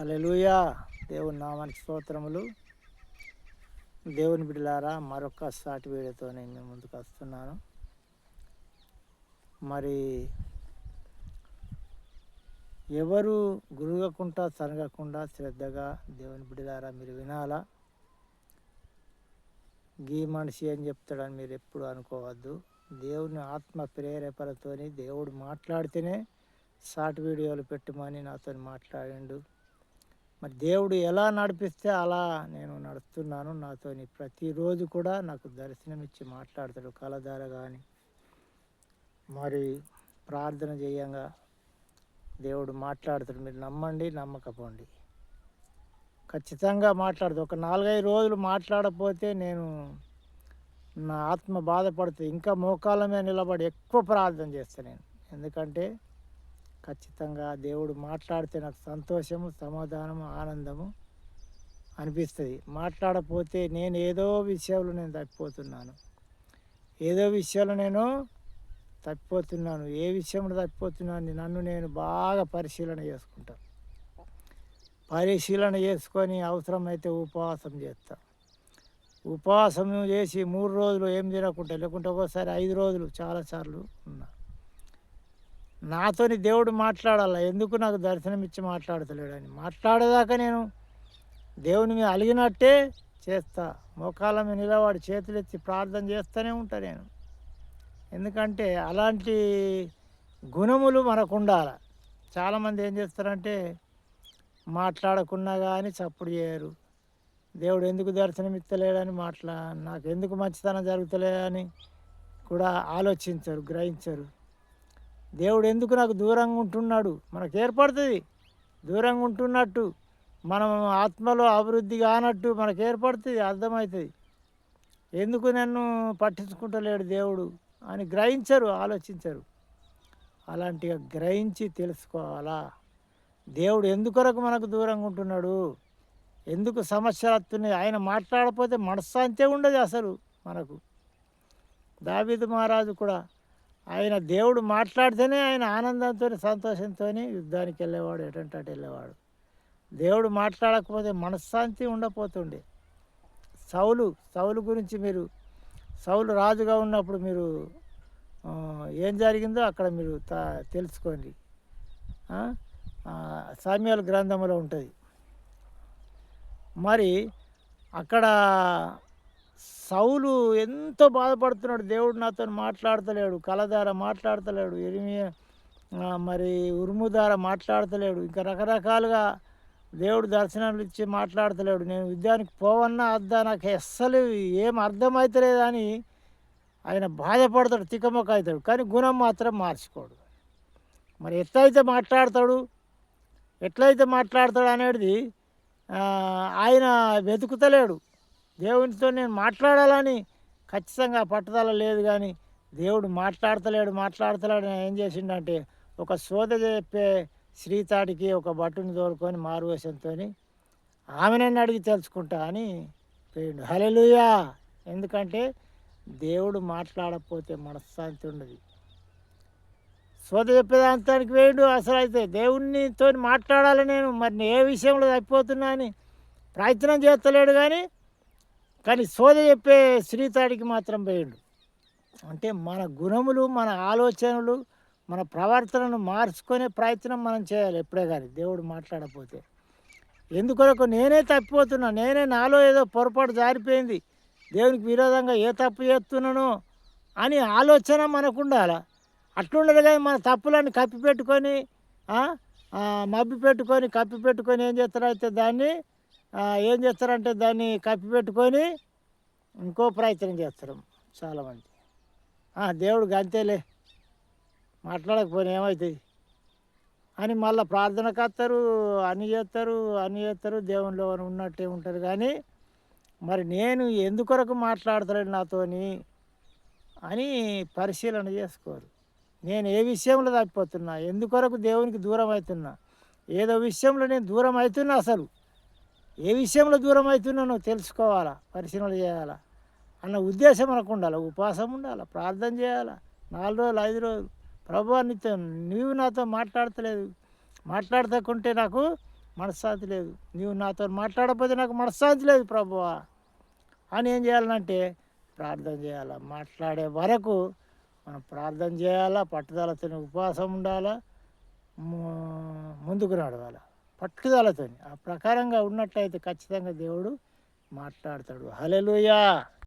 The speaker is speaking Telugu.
అలెలుయా దేవుని నామానికి స్తోత్రములు. దేవుని బిడ్డలారా మరొక సాటి వీడియోతో నేను ముందుకు వస్తున్నాను. మరి ఎవరు గురుగకుండా తరగకుండా శ్రద్ధగా దేవుని బిడ్డలారా మీరు వినాలా? గీ మనిషి ఏం చెప్తాడని మీరు ఎప్పుడు అనుకోవద్దు. దేవుని ఆత్మ ప్రేరేపణతోని దేవుడు మాట్లాడితేనే షార్ట్ వీడియోలు పెట్టమని నాతో మాట్లాడిండు. మరి దేవుడు ఎలా నడిపిస్తే అలా నేను నడుస్తున్నాను నాతోని ప్రతిరోజు కూడా నాకు దర్శనం ఇచ్చి మాట్లాడతాడు. కలధార కానీ మరి ప్రార్థన చేయంగా దేవుడు మాట్లాడతాడు. మీరు నమ్మండి నమ్మకపోండి. ఖచ్చితంగా మాట్లాడదు. ఒక నాలుగైదు రోజులు మాట్లాడకపోతే నేను నా ఆత్మ బాధపడుతుంది ఇంకా మోకాళ్ళ మీద నిలబడి ఎక్కువ ప్రార్థన చేస్తాను నేను. ఎందుకంటే ఖచ్చితంగా దేవుడు మాట్లాడితే నాకు సంతోషము సమాధానము ఆనందము అనిపిస్తుంది. మాట్లాడపోతే నేను ఏదో విషయంలో నేను తప్పిపోతున్నాను. ఏదో విషయంలో నేను తప్పిపోతున్నాను. ఏ విషయంలో తప్పిపోతున్నాను నన్ను నేను బాగా పరిశీలన చేసుకుంటాను పరిశీలన చేసుకొని అవసరమైతే ఉపవాసం చేస్తా. ఉపవాసం చేసి మూడు రోజులు ఏం తినకుండా లేకుంటే ఒక్కోసారి ఐదు రోజులు చాలాసార్లు ఉన్నా. నాతోని దేవుడు మాట్లాడాల? ఎందుకు నాకు దర్శనం ఇచ్చి మాట్లాడతలేడని మాట్లాడేదాకా నేను దేవుని మీద అలిగినట్టే చేస్తా. మోకాళ్ళ మీద నిలబడి చేతులెత్తి ప్రార్థన చేస్తూనే ఉంటా నేను. ఎందుకంటే అలాంటి గుణములు మనకు ఉండాలి చాలామంది ఏం చేస్తారంటే మాట్లాడకున్నా కానీ చప్పుడు చేయరు. దేవుడు ఎందుకు దర్శనం ఇస్తలేడని మాట్లా నాకు ఎందుకు మంచితనం జరుగుతలేదని కూడా ఆలోచించరు గ్రహించరు. దేవుడు ఎందుకు నాకు దూరంగా ఉంటున్నాడు? మనకు ఏర్పడుతుంది. దూరంగా ఉంటున్నట్టు మనం ఆత్మలో అభివృద్ధి కానట్టు మనకు ఏర్పడుతుంది అర్థమవుతుంది. ఎందుకు నన్ను పట్టించుకుంటలేడు దేవుడు? అని గ్రహించరు ఆలోచించరు. అలాంటిగా గ్రహించి తెలుసుకోవాలా? దేవుడు ఎందుకొరకు మనకు దూరంగా ఉంటున్నాడు? ఎందుకు సమస్యలు వస్తున్నాయి ఆయన మాట్లాడకపోతే మనశ్శాంతే ఉండదు అసలు మనకు. దావీదు మహారాజు కూడా ఆయన దేవుడు మాట్లాడితేనే ఆయన ఆనందంతో సంతోషంతో యుద్ధానికి వెళ్ళేవాడు ఎటంటే వెళ్ళేవాడు. దేవుడు మాట్లాడకపోతే మనశ్శాంతి ఉండపోతుండే. సౌలు సౌలు గురించి మీరు సౌలు రాజుగా ఉన్నప్పుడు మీరు ఏం జరిగిందో అక్కడ మీరు తెలుసుకోండి. సామ్యాల గ్రంథంలో ఉంటుంది. మరి అక్కడ సౌలు ఎంతో బాధపడుతున్నాడు. దేవుడు నాతో మాట్లాడతలేడు. కలధార మాట్లాడతలేడు. ఎరిమి మరి ఉరుము మాట్లాడతలేడు. ఇంకా రకరకాలుగా దేవుడు దర్శనాలు ఇచ్చి మాట్లాడతలేడు. నేను యుద్ధానికి పోవన్నా అద్దా నాకు అస్సలు ఏం అర్థమవుతలేదని ఆయన బాధపడతాడు తికమక అవుతాడు కానీ గుణం మాత్రం మార్చుకోడు. మరి ఎట్లయితే మాట్లాడతాడు ఎట్లయితే మాట్లాడతాడు అనేది ఆయన వెతుకుతలేడు. దేవునితో నేను మాట్లాడాలని ఖచ్చితంగా పట్టుదల లేదు కానీ దేవుడు మాట్లాడతలేడు మాట్లాడతలేడు ఏం చేసిండంటే ఒక సోద చెప్పే శ్రీతాడికి ఒక బట్టుని తోలుకొని మారువేషంతో ఆమెనన్ను అడిగి తెలుసుకుంటా అని పోయిండు హలెలుయా ఎందుకంటే దేవుడు మాట్లాడకపోతే మనశ్శాంతి ఉండదు. సోద చెప్పేదాంతానికి వేయండు అసలు అయితే దేవునితో మాట్లాడాలి నేను మరి ఏ విషయంలో తప్పిపోతున్నా అని ప్రయత్నం చేస్తలేడు కానీ కానీ సోద చెప్పే శ్రీతాడికి మాత్రం పోయిండు. అంటే మన గుణములు మన ఆలోచనలు మన ప్రవర్తనను మార్చుకునే ప్రయత్నం మనం చేయాలి ఎప్పుడే కానీ. దేవుడు మాట్లాడకపోతే. ఎందుకొరకు నేనే తప్పిపోతున్నా నేనే నాలో ఏదో పొరపాటు జారిపోయింది దేవునికి విరోధంగా ఏ తప్పు చేస్తున్నానో అని ఆలోచన మనకు ఉండాలి అట్లుండదు కానీ మన తప్పులన్నీ కప్పి పెట్టుకొని మబ్బి పెట్టుకొని కప్పి పెట్టుకొని ఏం చేస్తారైతే దాన్ని ఏం చేస్తారంటే దాన్ని కప్పి పెట్టుకొని ఇంకో ప్రయత్నం చేస్తారు చాలామంది. దేవుడికి దేవుడు గంతేలే మాట్లాడకపోయినా ఏమవుతుంది అని మళ్ళీ ప్రార్థన కత్తారు అని చేస్తారు అన్ని చేస్తారు దేవునిలో ఉన్నట్టే ఉంటారు. కానీ మరి నేను ఎందుకొరకు మాట్లాడతాడు నాతోని అని పరిశీలన చేసుకోరు. నేను ఏ విషయంలో తప్పిపోతున్నా ఎందుకొరకు దేవునికి దూరం అవుతున్నా ఏదో విషయంలో నేను దూరం అవుతున్నా అసలు. ఏ విషయంలో దూరం అవుతున్నానో తెలుసుకోవాలా పరిశీలన చేయాలా? అన్న ఉద్దేశం మనకు ఉండాలి ఉపవాసం ఉండాలి ప్రార్థన చేయాలా. నాలుగు రోజులు ఐదు రోజులు. ప్రభు నీతో నీవు నాతో మాట్లాడతలేదు. మాట్లాడతకుంటే నాకు మనశ్శాంతి లేదు. నీవు నాతో మాట్లాడకపోతే నాకు మనశ్శాంతి లేదు ప్రభువా. అని ఏం చేయాలంటే ప్రార్థన చేయాలా? మాట్లాడే వరకు మనం ప్రార్థన చేయాలా? పట్టుదలతో ఉపవాసం ఉండాలా? ముందుకు నడవాలి? పట్టుదలతో ఆ ప్రకారంగా ఉన్నట్టయితే ఖచ్చితంగా దేవుడు మాట్లాడతాడు. హలెలుయా